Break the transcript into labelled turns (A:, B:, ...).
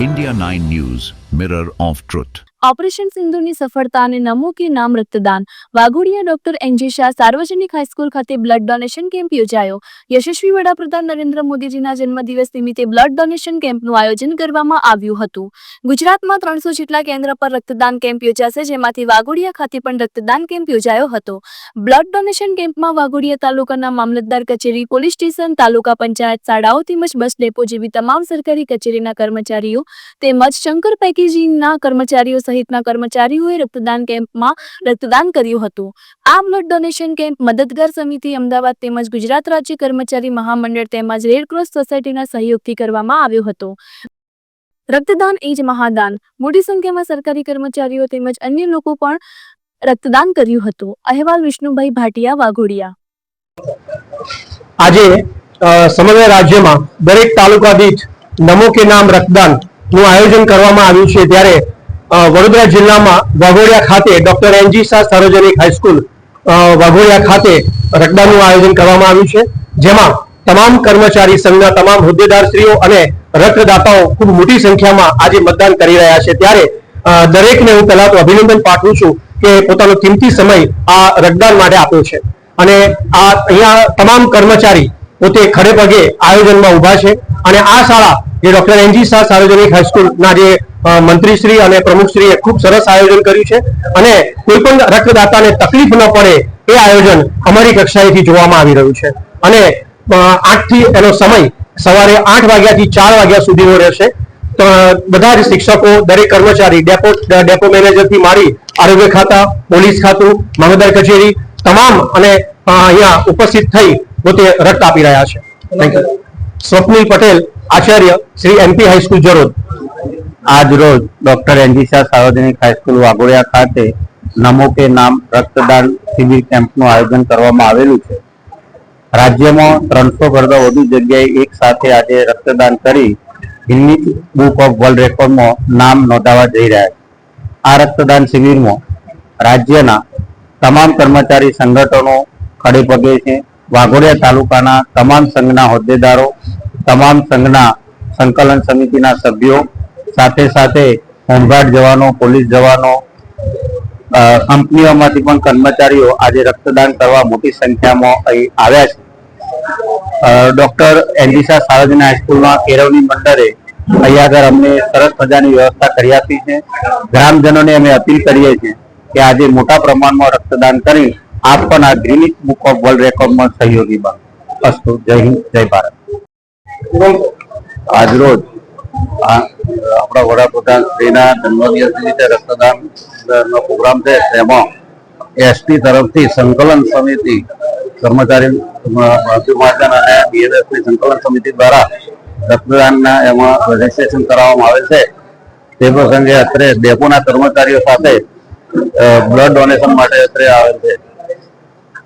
A: India 9 News, Mirror of truth
B: operation સિંધુની સફળતા અને નમો કે નામ રક્તદાન વાઘોડિયા ડોક્ટર એનજી શાહ સાર્વજનિક હાઈસ્કૂલ ખાતે બ્લડ ડોનેશન કેમ્પ યોજાયો. યશસ્વી વડાપ્રધાન નરેન્દ્ર મોદીજીના જન્મદિવસ નિમિત્તે બ્લડ ડોનેશન કેમ્પનું આયોજન કરવામાં આવ્યું હતું. ગુજરાતમાં ત્રણસો જેટલા કેન્દ્ર પર રક્તદાન કેમ્પ યોજાશે, જેમાંથી વાઘોડિયા ખાતે પણ રક્તદાન કેમ્પ યોજાયો હતો. બ્લડ ડોનેશન કેમ્પમાં વાઘોડિયા તાલુકાના મામલતદાર કચેરી, પોલીસ સ્ટેશન, તાલુકા પંચાયત, શાળાઓ તેમજ બસ ડેપો જેવી તમામ સરકારી કચેરીના કર્મચારીઓ તેમજ શંકર પેકેજિંગના કર્મચારીઓ સહિતના કર્મચારીઓએ રક્તદાન કેમ્પમાં રક્તદાન કર્યું હતું. આ બ્લડ ડોનેશન કેમ્પ મદદગાર સમિતિ અમદાવાદ તેમજ ગુજરાત રાજ્ય કર્મચારી મહામંડળ તેમજ રેડક્રોસ સોસાયટીના સહયોગથી કરવામાં આવ્યો હતો. રક્તદાન એ જ મહાદાન. મોટી સંખ્યામાં સરકારી કર્મચારીઓ તેમજ અન્ય લોકો પણ રક્તદાન કર્યું હતું. અહેવાલ વિષ્ણુભાઈ ભાટિયા, વાઘોડિયા.
C: આજે સમગ્ર રાજ્યમાં દરેક તાલુકા દીઠ નમો કે નામ રક્તદાન નું આયોજન કરવામાં આવ્યું છે ત્યારે વડોદરા જિલ્લામાં વાઘોડિયા ખાતે ડોક્ટર એનજી શાહ સાર્વજનિક હાઈસ્કૂલ વાઘોડિયા ખાતે રક્તદાનનું આયોજન કરવામાં આવ્યું છે, જેમાં તમામ કર્મચારી સંઘના તમામ હોદ્દેદારશ્રીઓ અને રક્તદાતાઓ ખૂબ મોટી સંખ્યામાં આજે મતદાન કરી રહ્યા છે. ત્યારે દરેકને હું પહેલા તો અભિનંદન પાઠવું છું કે પોતાનો કિંમતી સમય આ રક્તદાન માટે આપ્યો છે. અને આ અહીંયા તમામ કર્મચારી પોતે ખડે પગે આયોજનમાં ઊભા છે. અને આ શાળા જે ડોક્ટર એનજી શાહ સાર્વજનિક હાઈસ્કૂલના જે અ, મંત્રીશ્રી અને પ્રમુખશ્રીએ ખૂબ સરસ આયોજન કર્યું છે. અને કોઈ પણ રક્તદાતાને તકલીફ ન પડે એ આયોજન અમારી કક્ષાએથી જોવામાં આવી રહ્યું છે. અને આઠથી એનો સમય સવારે આઠ વાગ્યાથી ચાર વાગ્યા સુધીનો રહેશે. બધા જ શિક્ષકો દરેક કર્મચારી ડેપો ડેપો મેનેજરથી મારી આરોગ્ય ખાતા પોલીસ ખાતું મામલતદાર કચેરી તમામ અને અહીંયા ઉપસ્થિત થઈ પોતે રક્ત આપી રહ્યા છે. Thank you. Swapnil Patel, Acharya Shri MP high school Jarod.
D: આજ રોજ ડોક્ટર એનજી શાહ સાર્વજનિક હાઈસ્કૂલ વાઘોડિયા ખાતે નમો કે નામ રક્તદાન શિબિર કેમ્પનું આયોજન કરવામાં આવેલું છે. રાજ્યમાં ત્રણસો કરતાં વધુ જગ્યાએ એક સાથે આજે રક્તદાન કરી ગિનિસ બુક ઓફ વર્લ્ડ રેકોર્ડમાં નામ નોંધાવા જઈ રહ્યા છે. આ રક્તદાન શિબિરમાં રાજ્યના તમામ કર્મચારી સંગઠનો ખડે પગે છે વાઘોડિયા તાલુકાના તમામ સંઘના હોદ્દેદારો, તમામ સંઘના સંકલન સમિતિના સભ્યો, સાથે સાથે હોમગાર્ડ જવાનો, પોલીસ જવાનો કંપનીઓમાંથી પણ કર્મચારીઓ આજે રક્તદાન કરવા મોટી સંખ્યામાં અહીં આવ્યા છે. ડોક્ટર એન્ડિસા સારજના હાઈસ્કૂલમાં કેરવની મંડળે અહીંયા આગળ અમને સરસ મજાની વ્યવસ્થા કરી આપી છે. ગ્રામજનોને અમે અપીલ કરીએ છીએ કે આજે મોટા પ્રમાણમાં રક્તદાન કરી આપ પણ આ ગ્રીનિસ બુક ઓફ વર્લ્ડ રેકોર્ડમાં સહયોગી બનો. અસ્તુ, જય હિન્દ, જય ભારત. આજરોજ આપણા વડાપ્રધાન શ્રીના જન્મદિવસ નિમિત્તે રક્તદાન નો પ્રોગ્રામ છે, તેમાં એસટી તરફથી સંકલન સમિતિ કર્મચારી મહાજન અને BNS સંકલન સમિતિ દ્વારા રક્તદાનના એમાં રજીસ્ટ્રેશન કરાવવામાં આવે છે. તે પ્રસંગે અત્રે ડેપોના કર્મચારીઓ સાથે બ્લડ ડોનેશન માટે અત્રે આવેલ છે.